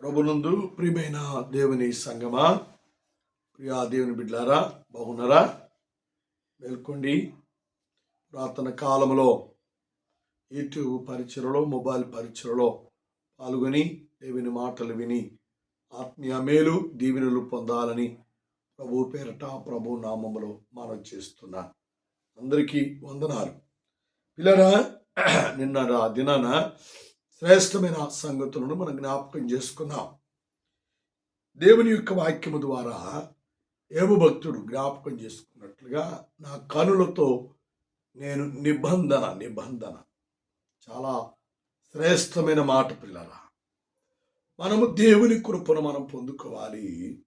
ప్రభునందు ప్రియమైన దేవుని సంగమా ప్రియా దేవుని బిడ్డారా బాగున్నారా? మేల్కొండి. పురాతన కాలంలో యూట్యూబ్ పరిచయలో మొబైల్ పరిచయలో పాల్గొని దేవుని మాటలు విని ఆత్మీయ మేలు దీవెనలు పొందాలని ప్రభు పేరట ప్రభు నామములో మనం చేస్తున్నా. అందరికీ వందనాలు. పిల్లరా నిన్న దినాన శ్రేష్టమైన సంగతులను మనం జ్ఞాపకం చేసుకున్నాం దేవుని యొక్క వాక్యము ద్వారా ఏవ భక్తుడు జ్ఞాపకం చేసుకున్నట్లుగా నా కనులతో నేను నిబంధన నిబంధన. చాలా శ్రేష్టమైన మాట పిల్లరా. మనము దేవుని కృపను మనం పొందుకోవాలి.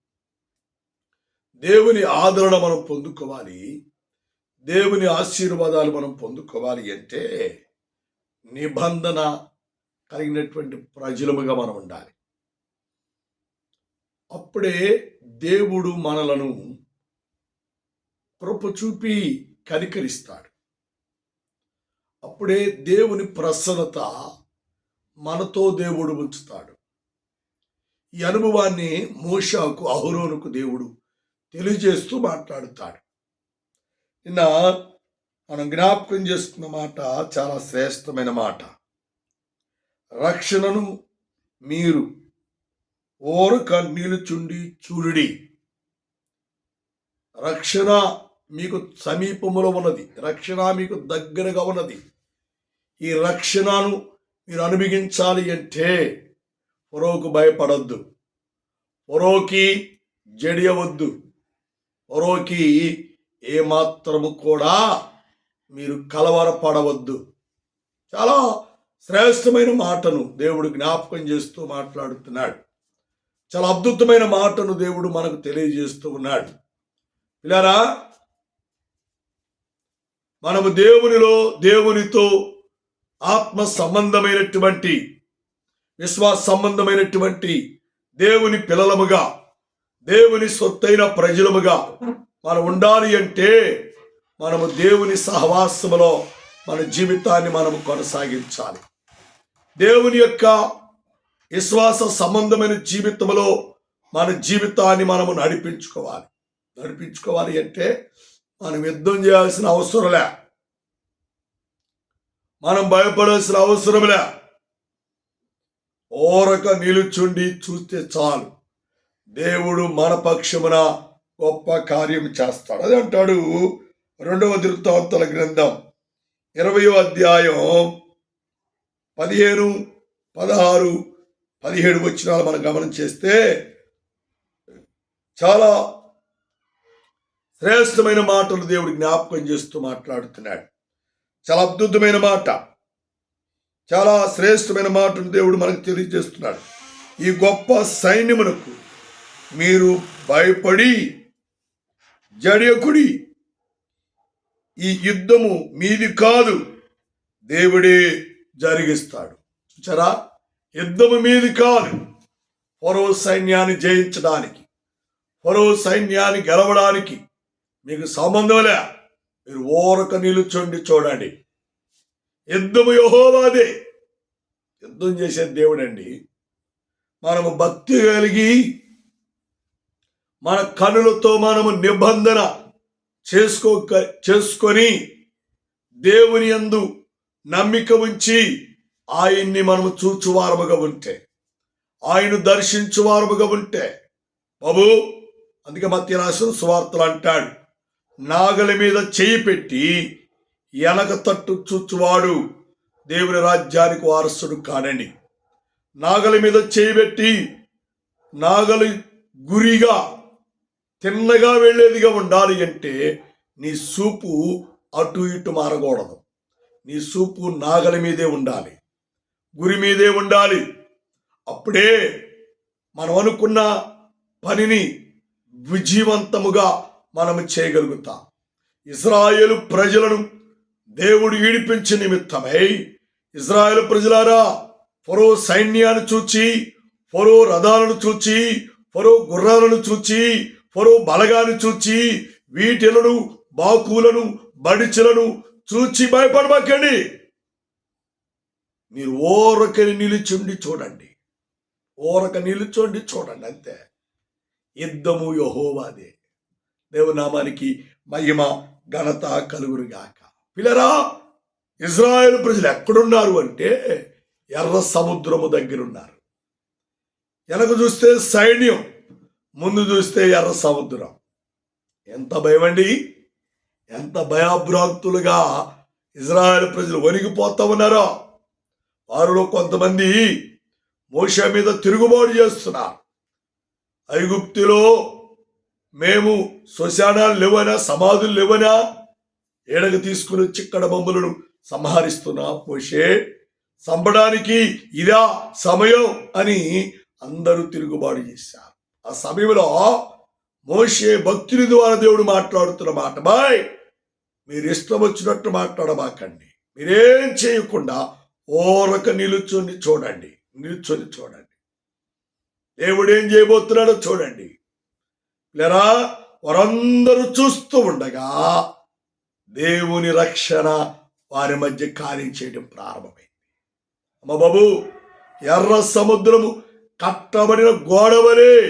దేవుని ఆదరణ మనం పొందుకోవాలి. దేవుని ఆశీర్వాదాలు మనం పొందుకోవాలి అంటే నిబంధన కలిగినటువంటి ప్రజలముగా మనం ఉండాలి. అప్పుడే దేవుడు మనలను కృప చూపి కనికరిస్తాడు. అప్పుడే దేవుని ప్రసన్నత మనతో దేవుడు ఉంచుతాడు. ఈ అనుభవాన్ని మోషాకు అహురోనుకు దేవుడు తెలియజేస్తూ మాట్లాడుతాడు. నిన్న మనం జ్ఞాపకం చేసుకున్న మాట చాలా శ్రేష్టమైన మాట. రక్షణను మీరు ఓరు కన్నీలు చుండి చూడుడి. రక్షణ మీకు సమీపంలో ఉన్నది. రక్షణ మీకు దగ్గరగా ఉన్నది. ఈ రక్షణను మీరు అనుభవించాలి అంటే పొరోకు భయపడద్దు. పొరోకి జడియవద్దు. పొరోకి ఏమాత్రము కూడా మీరు కలవరపడవద్దు. చాలా శ్రేష్టమైన మాటను దేవుడు జ్ఞాపకం చేస్తూ మాట్లాడుతున్నాడు. చాలా అద్భుతమైన మాటను దేవుడు మనకు తెలియజేస్తూ ఉన్నాడు. ఇలారా మనము దేవునిలో దేవునితో ఆత్మ సంబంధమైనటువంటి విశ్వాస సంబంధమైనటువంటి దేవుని పిల్లలముగా దేవుని సొత్తైన ప్రజలముగా మనం ఉండాలి అంటే మనము దేవుని సహవాసములో మన జీవితాన్ని మనం కొనసాగించాలి. దేవుని యొక్క విశ్వాస సంబంధమైన జీవితంలో మన జీవితాన్ని మనము నడిపించుకోవాలి. నడిపించుకోవాలి అంటే మనం యుద్ధం చేయాల్సిన అవసరంలే మనం భయపడాల్సిన అవసరంలే ఓరక నిలుచుండి చూస్తే చాలు. దేవుడు మన పక్షమున గొప్ప కార్యం చేస్తాడు. అది అంటాడు రెండవ దృత్తాంతల గ్రంథం ఇరవయో అధ్యాయం పదిహేను పదహారు పదిహేడు వచ్చినాలు మనం గమనం చేస్తే చాలా శ్రేష్టమైన మాటలు దేవుడు జ్ఞాపకం చేస్తూ మాట్లాడుతున్నాడు. చాలా అద్భుతమైన మాట. చాలా శ్రేష్టమైన మాటను దేవుడు మనకు తెలియజేస్తున్నాడు. ఈ గొప్ప సైన్యమునకు మీరు భయపడి జడియకుడి ఈ యుద్ధము మీది కాదు. దేవుడే జరిగిస్తాడు. చూచారా యుద్ధము మీది కాదు. ఫరో సైన్యాన్ని జయించడానికి ఫరో సైన్యాన్ని గెలవడానికి మీకు సంబంధంలే మీరు ఓరక నిలుచుండి చూడండి. యుద్ధము యహోవాదే. యుద్ధం చేసే దేవుడండి. మనము భక్తి కలిగి మన కనులతో మనము నిబంధన చేసుకో చేసుకొని దేవుని యందు నమ్మిక ఉంచి ఆయన్ని మనము చూచువారముగా ఉంటే ఆయన దర్శించువారముగా ఉంటే. బాబు అందుకే మత్య రాసిన సువార్తలు అంటాడు నాగలి మీద చేయి పెట్టి వెనక తట్టు చూచువాడు దేవుని రాజ్యానికి వారసుడు కానని. నాగలి మీద చేయి పెట్టి నాగలి గురిగా తిన్నగా వెళ్ళేదిగా ఉండాలి అంటే నీ సూపు అటు ఇటు మారకూడదు. నీ సూపు నాగలి మీదే ఉండాలి. గురి మీదే ఉండాలి. అప్పుడే మనం అనుకున్న పనిని విజయవంతముగా మనము చేయగలుగుతాం. ఇజ్రాయేలు ప్రజలను దేవుడు ఈడిపించే నిమిత్తమై ఇజ్రాయేల్ ప్రజలారా ఫరో సైన్యాన్ని చూచి ఫరో రథాలను చూచి ఫరో గుర్రాలను చూచి ఫరో బలగాన్ని చూచి వీటిలను బాకులను బడిచలను చూచి భయపడబాకండి మీరు ఓరకని నిలిచుండి చూడండి. ఓరక నిలుచోండి చూడండి అంతే. యుద్ధము యహోవాదే. దేవునామానికి మహిమ ఘనత కలుగురుగాక పిల్లరా ఇజ్రాయెల్ ప్రజలు ఎక్కడున్నారు అంటే ఎర్ర సముద్రము దగ్గర ఉన్నారు వెనక చూస్తే సైన్యం ముందు చూస్తే ఎర్ర సముద్రం. ఎంత భయమండి? ఎంత భయాభ్రాంతులుగా ఇజ్రాయెల్ ప్రజలు వణిగిపోతా ఉన్నారో. వారిలో కొంతమంది మోష మీద తిరుగుబాటు చేస్తున్నారు. ఐగుప్తిలో మేము శ్మశానాలు లేవనా సమాధులు లేవనా? ఏడగ తీసుకుని వచ్చి ఇక్కడ మమ్మలను సంహరిస్తున్నా పోషే చంపడానికి ఇదా సమయం అని అందరూ తిరుగుబాటు చేశారు. ఆ సమయంలో మోషే భక్తుని ద్వారా దేవుడు మాట్లాడుతున్న మాట బాయ్ మీరు ఇష్టం వచ్చినట్టు మాట్లాడబాకండి మీరేం చేయకుండా ఓరక నిలుచొని చూడండి. నిలుచుని చూడండి. దేవుడు ఏం చేయబోతున్నాడో చూడండి. లేరా వారందరూ చూస్తూ ఉండగా దేవుని రక్షణ వారి మధ్య కార్యం చేయడం ప్రారంభమైంది. అమ్మ బాబు ఎర్ర సముద్రము కట్టబడిన గోడవలే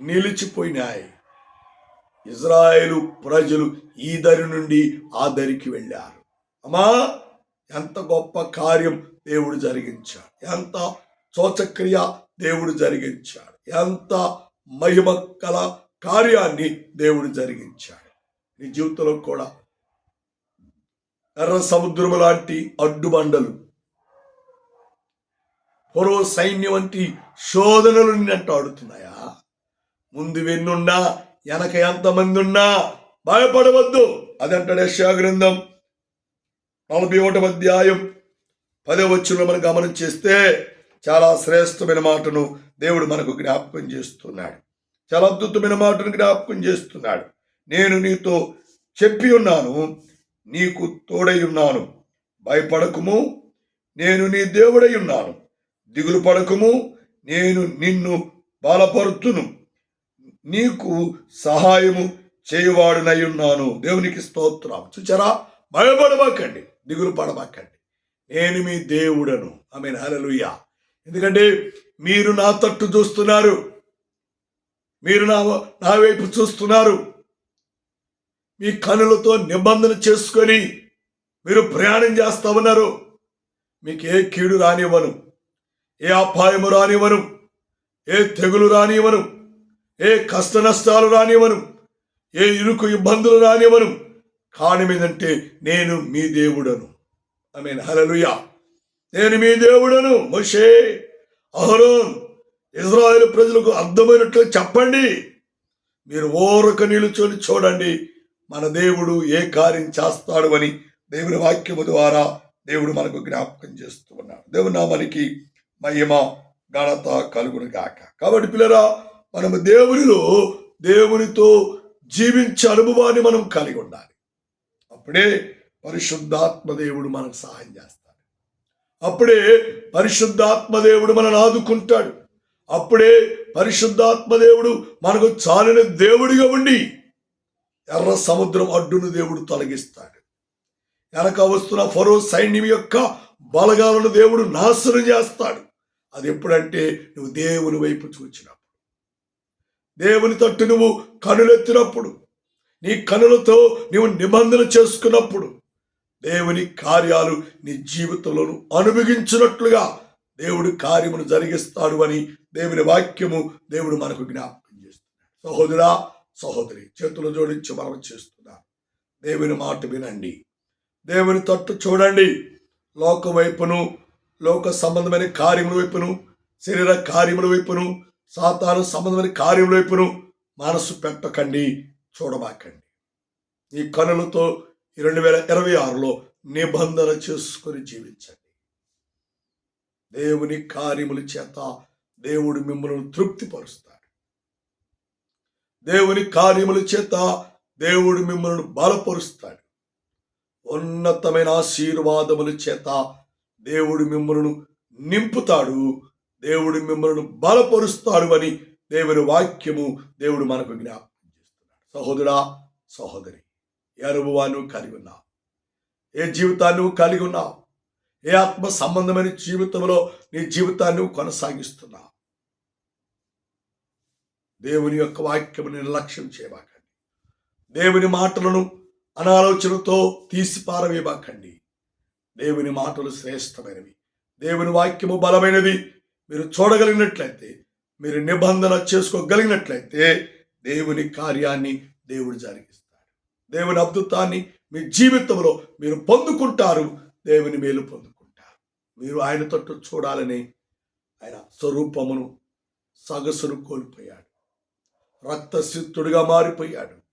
నిలిచిపోయినాయి. ఇజ్రాయేలు ప్రజలు ఈ దరి నుండి ఆ దరికి వెళ్ళారు. అమ్మా ఎంత గొప్ప కార్యం దేవుడు జరిగించాడు. ఎంత శోచక్రియ దేవుడు జరిగించాడు. ఎంత మహిమ కల కార్యాన్ని దేవుడు జరిగించాడు. నీ జీవితంలో కూడా ఎర్ర సముద్రం లాంటి అడ్డుబండలు పొరో సైన్యం వంటి శోధనలు నిన్నట్టు ఆడుతున్నాయా? ముందు వెన్నున్నా వెనక ఎంతమంది ఉన్నా భయపడవద్దు అదంటాడు యెషయా గ్రంథం నలభై ఒకటవ అధ్యాయం పదో వచ్చిన మనం గమనం చేస్తే చాలా శ్రేష్టమైన మాటను దేవుడు మనకు జ్ఞాపకం చేస్తున్నాడు. చాలా అద్భుతమైన మాటను జ్ఞాపకం చేస్తున్నాడు. నేను నీతో చెప్పి ఉన్నాను నీకు తోడై ఉన్నాను భయపడకుము నేను నీ దేవుడై ఉన్నాను. దిగులు పడకుము నేను నిన్ను బలపరుతును. నీకు సహాయము చేయువాడునై ఉన్నాను. దేవునికి స్తోత్రం. చూచారా? భయపడబాకండి దిగులు పడబాకండి నేను మీ దేవుడను. ఆమె హల్లెలూయా. ఎందుకంటే మీరు నా తట్టు చూస్తున్నారు. మీరు నా నా వైపు చూస్తున్నారు. మీ కనులతో నిబంధన చేసుకొని మీరు ప్రయాణం చేస్తా ఉన్నారు. మీకు ఏ కీడు రానివ్వను. ఏ అపాయము రానివ్వను. ఏ తెగులు రానివ్వను. ఏ కష్ట నష్టాలు రానివ్వను ఏ ఇరుకు ఇబ్బందులు రానివ్వను కారణం నేను మీ దేవుడను. ఐ మీన్ హలలుయా నేను మీ దేవుడను మోషే అహరోన్ ఇజ్రాయెల్ ప్రజలకు అర్థమైనట్లు చెప్పండి. మీరు ఓరక నిలుచొని చూడండి మన దేవుడు ఏ కార్యం చేస్తాడు అని దేవుని వాక్యము ద్వారా దేవుడు మనకు జ్ఞాపకం చేస్తూ ఉన్నాడు. నా మనకి మహిమ ఘనత కలుగును గాక. కాబట్టి పిల్లరా మనము దేవునిలో దేవునితో జీవించే అనుభవాన్ని మనం కలిగి ఉండాలి. అప్పుడే పరిశుద్ధాత్మ దేవుడు మనకు సహాయం చేస్తాడు. అప్పుడే పరిశుద్ధాత్మ దేవుడు మనల్ని ఆదుకుంటాడు. అప్పుడే పరిశుద్ధాత్మ దేవుడు మనకు చాలిన దేవుడిగా ఉండి ఎర్ర సముద్రం అడ్డును దేవుడు తొలగిస్తాడు. వెనక వస్తున్న ఫరో సైన్యం యొక్క బలగాలను దేవుడు నాశనం చేస్తాడు. అది ఎప్పుడంటే నువ్వు దేవుని వైపు చూచినావు దేవుని తట్టు నువ్వు కనులెత్తినప్పుడు నీ కనులతో నువ్వు నిబంధన చేసుకున్నప్పుడు దేవుని కార్యాలు నీ జీవితంలోను అనుభవించినట్లుగా దేవుడు కార్యమును జరిగిస్తాడు అని దేవుని వాక్యము దేవుడు మనకు జ్ఞాపకం చేస్తున్నాడు. సహోదరా సహోదరి చేతులు జోడించి మనం చేస్తున్నా. దేవుని మాట వినండి. దేవుని తట్టు చూడండి. లోక వైపును లోక సంబంధమైన కార్యముల వైపును శరీర కార్యముల వైపును సాతాను సంబంధమైన కార్యముల వైపును మనసు పెట్టకండి చూడబాకండి ఈ కనులతో ఈ రెండు వేల ఇరవై ఆరులో నిబంధన చేసుకొని జీవించండి. దేవుని కార్యముల చేత దేవుడు మిమ్మల్ని తృప్తిపరుస్తాడు. దేవుని కార్యముల చేత దేవుడు మిమ్మల్ని బలపరుస్తాడు. ఉన్నతమైన ఆశీర్వాదముల చేత దేవుడు మిమ్మల్ని నింపుతాడు. దేవుడు మిమ్మల్ని బలపరుస్తాడు అని దేవుని వాక్యము దేవుడు మనకు జ్ఞాపకం చేస్తున్నాడు. సహోదరా సహోదరి ఏ అనుభవాన్ని కలిగి ఉన్నావు? ఏ జీవితాన్ని కలిగి ఉన్నావు? ఏ ఆత్మ సంబంధమైన జీవితంలో నీ జీవితాన్ని కొనసాగిస్తున్నా కొనసాగిస్తున్నావు? దేవుని యొక్క వాక్యము నిర్లక్ష్యం చేయబాకండి. దేవుని మాటలను అనాలోచనతో తీసి పారవేయబాకండి. దేవుని మాటలు శ్రేష్టమైనవి. దేవుని వాక్యము బలమైనది. మీరు చూడగలిగినట్లయితే మీరు నిబంధన చేసుకోగలిగినట్లయితే దేవుని కార్యాన్ని దేవుడు జరిగిస్తాడు. దేవుని అద్భుతాన్ని మీ జీవితంలో మీరు పొందుకుంటారు దేవుని మేలు పొందుకుంటారు. మీరు ఆయన తట్టు చూడాలని ఆయన స్వరూపమును సగసును కోల్పోయాడు. రక్తసిద్ధుడిగా మారిపోయాడు.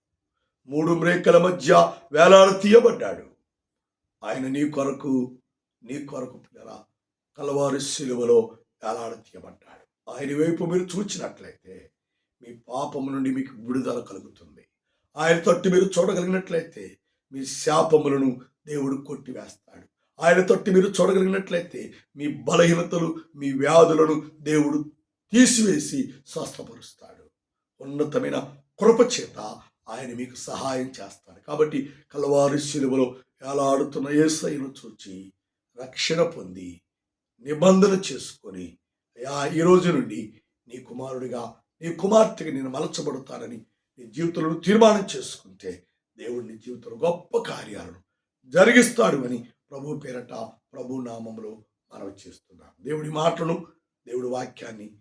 మూడు మ్రేకల మధ్య వేలాడ తీయబడ్డాడు. ఆయన నీ కొరకు నీ కొరకు పిల్లల కలవారి శిలువలో వేలాడ తీయబడ్డాడు ఆయన వైపు మీరు చూచినట్లయితే మీ పాపము నుండి మీకు విడుదల కలుగుతుంది. ఆయన తొట్టి మీరు చూడగలిగినట్లయితే మీ శాపములను దేవుడు కొట్టివేస్తాడు. ఆయన తొట్టి మీరు చూడగలిగినట్లయితే మీ బలహీనతలు మీ వ్యాధులను దేవుడు తీసివేసి స్వస్థపరుస్తాడు. ఉన్నతమైన కృపచేత ఆయన మీకు సహాయం చేస్తాడు. కాబట్టి కలవారి శిలువలో వేలాడుతున్న ఏసైను చూచి రక్షణ పొంది నిబంధన చేసుకొని అయ్యా ఈ రోజు నుండి నీ కుమారుడిగా నీ కుమార్తెగా నేను మలచబడతానని నీ జీవితంలో తీర్మానం చేసుకుంటే దేవుడు నీ జీవితంలో గొప్ప కార్యాలను జరిగిస్తాడు అని ప్రభు పేరట ప్రభు నామంలో మనవి చేస్తున్నాం. దేవుడి మాటను దేవుడి వాక్యాన్ని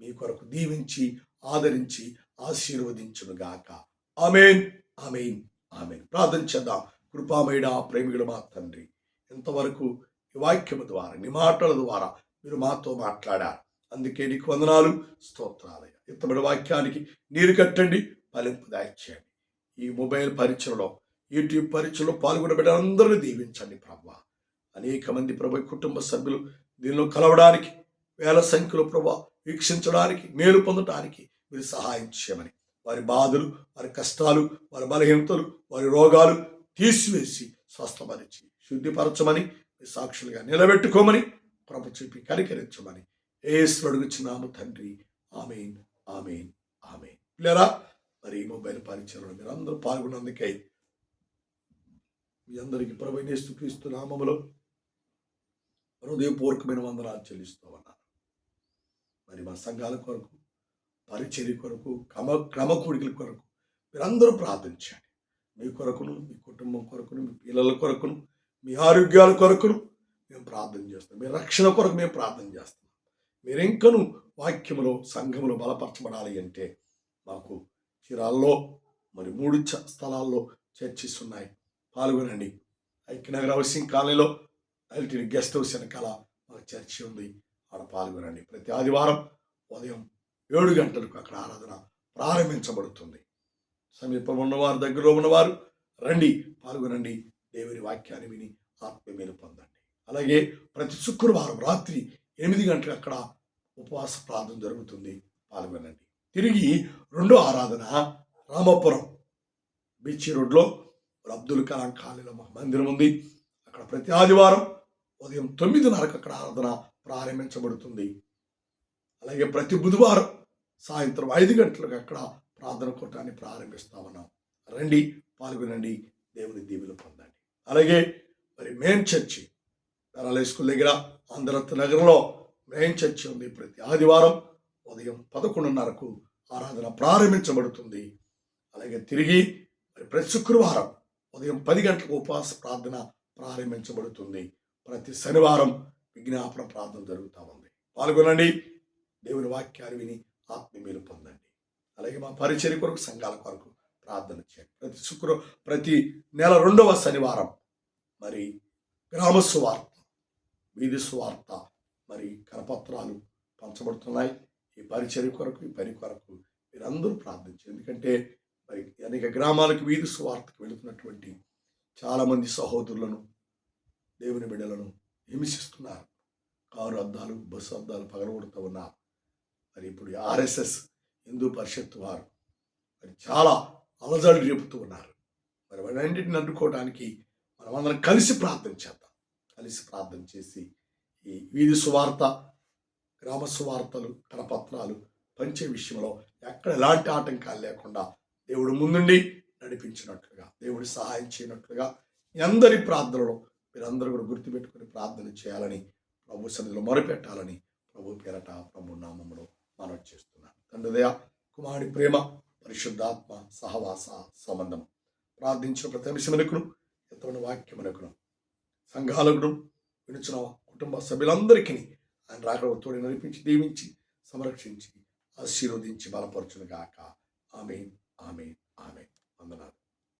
మీ కొరకు దీవించి ఆదరించి ఆశీర్వదించునుగాక. Amen amen amen. ప్రార్థన చేద్దాం. కృపామయుడ ప్రేమికుడు మా తండ్రి ఇంతవరకు వాక్యము ద్వారా నీ మాటల ద్వారా మీరు మాతో మాట్లాడారు. అందుకే నీకు వందనాలు స్తోత్రాలయ ఇత్తబడి వాక్యానికి నీరు కట్టండి ఫలింపు దాయిచేయండి ఈ మొబైల్ పరీక్షలో యూట్యూబ్ పరీక్షలో పాల్గొన్న బిడ్డలందరినీ దీవించండి ప్రభు. అనేక మంది ప్రభు కుటుంబ సభ్యులు దీనిలో కలవడానికి వేల సంఖ్యలో ప్రభా వీక్షించడానికి మేలు పొందడానికి మీరు సహాయం చేయమని. వారి బాధలు వారి కష్టాలు వారి బలహీనతలు వారి రోగాలు తీసివేసి స్వస్థపరిచి శుద్ధిపరచమని మీ సాక్షులుగా నిలబెట్టుకోమని ప్రభు చూపి కనికరించమని ఏసులు అడుగుచున్నాము తండ్రి. Amen amen amen. లేరా మరి ఈ మొబైల్ పరిచయంలో మీరు అందరూ పాల్గొన్నందుకై మీ అందరికీ ప్రభు క్రీస్తు నామములో హృదయపూర్వకమైన వందనాలు చెల్లిస్తూ ఉన్నాను. మరి మా సంఘాల కొరకు పరిచర్య కొరకు క్రమ క్రమ కూడికల కొరకు మీరందరూ ప్రార్థించండి. మీ కొరకును మీ కుటుంబం కొరకును మీ పిల్లల కొరకును మీ ఆరోగ్యాల కొరకును మేము ప్రార్థన చేస్తాం. మీ రక్షణ కొరకు మేము ప్రార్థన చేస్తాం. మీరు ఇంకను వాక్యములో సంఘములో బలపరచబడాలి అంటే మాకు చీరాల్లో మరి మూడు చ- స్థలాల్లో చర్చిస్ ఉన్నాయి. పాల్గొనండి. ఐక్యనగర్ హౌసింగ్ కాలనీలో ఎల్టీ గెస్ట్ హౌస్ వెనకాల మాకు చర్చి ఉంది. ఆడ పాల్గొనండి. ప్రతి ఆదివారం ఉదయం ఏడు గంటలకు అక్కడ ఆరాధన ప్రారంభించబడుతుంది. సమీపంలో ఉన్నవారు దగ్గరలో ఉన్నవారు రండి పాల్గొనండి. దేవుని వాక్యాన్ని విని ఆత్మీయమైన పొందండి. అలాగే ప్రతి శుక్రవారం రాత్రి ఎనిమిది గంటలకు అక్కడ ఉపవాస ప్రార్థన జరుగుతుంది. పాల్గొనండి. తిరిగి రెండో ఆరాధన రామపురం బీచ్ రోడ్లో అబ్దుల్ కలాం కాలనీలో మా మందిరం ఉంది. అక్కడ ప్రతి ఆదివారం ఉదయం తొమ్మిదిన్నరకు అక్కడ ఆరాధన ప్రారంభించబడుతుంది. అలాగే ప్రతి బుధవారం సాయంత్రం ఐదు గంటలకు అక్కడ ప్రార్థన కూటాన్ని ప్రారంభిస్తా ఉన్నాం. రండి పాల్గొనండి. దేవుని దీవులు పొందండి అలాగే మరి మెయిన్ చర్చి పెరాల స్కూల్ దగ్గర ఆంధ్రత్ నగరంలో మెయిన్ చర్చి ఉంది. ప్రతి ఆదివారం ఉదయం పదకొండున్నరకు ఆరాధన ప్రారంభించబడుతుంది. అలాగే తిరిగి మరి ప్రతి శుక్రవారం ఉదయం పది గంటలకు ఉపవాస ప్రార్థన ప్రారంభించబడుతుంది. ప్రతి శనివారం విజ్ఞాపన ప్రార్థన జరుగుతూ ఉంది. పాల్గొనండి. దేవుని వాక్యాలు విని ఆత్మీయులు పొందండి. అలాగే మా పరిచర్య కొరకు సంఘాల కొరకు ప్రార్థన చేయండి. ప్రతి శుక్ర ప్రతి నెల రెండవ శనివారం మరి గ్రామ సువార్త వీధి సువార్త మరి కరపత్రాలు పంచబడుతున్నాయి. ఈ పరిచర్య కొరకు ఈ పని కొరకు మీరందరూ ప్రార్థించండి. ఎందుకంటే మరి అనేక గ్రామాలకు వీధి సువార్తకు వెళుతున్నటువంటి చాలామంది సహోదరులను దేవుని బిడ్డలను హింసిస్తున్నారు. కారు అద్దాలు బస్సు అద్దాలు పగలగొడుతూ ఉన్నారు. మరి ఇప్పుడు ఆర్ఎస్ఎస్ హిందూ పరిషత్ వారు మరి చాలా అలజడి రేపుతూ ఉన్నారు. మరి వాటన్నింటిని అడ్డుకోవడానికి మనమందరం కలిసి ప్రార్థన చేద్దాం. కలిసి ప్రార్థన చేసి ఈ వీధి సువార్త గ్రామ సువార్తలు కరపత్రాలు పంచే విషయంలో ఎక్కడ ఎలాంటి ఆటంకాలు లేకుండా దేవుడు ముందుండి నడిపించినట్లుగా దేవుడి సహాయం చేయనట్లుగా అందరి ప్రార్థనలో మీరందరూ కూడా గుర్తుపెట్టుకుని ప్రార్థన చేయాలని ప్రభు సన్నిధిలో మొరపెట్టాలని ప్రభు పేరట ప్రభు నామంలో మనవి చేస్తున్నాను. తండ్రిదయ కుమారుడి ప్రేమ పరిశుద్ధాత్మ సహవాస సంబంధం. ప్రార్థించిన ప్రతి అంశమునకును ఎంతమైన వాక్యమునకును సంఘాలకును వినుచున్న కుటుంబ సభ్యులందరికీ ఆయన రాకడతోడి నడిపించి దీవించి సంరక్షించి ఆశీర్వదించి బలపరచును గాక. ఆమె ఆమె ఆమె వందనాలు.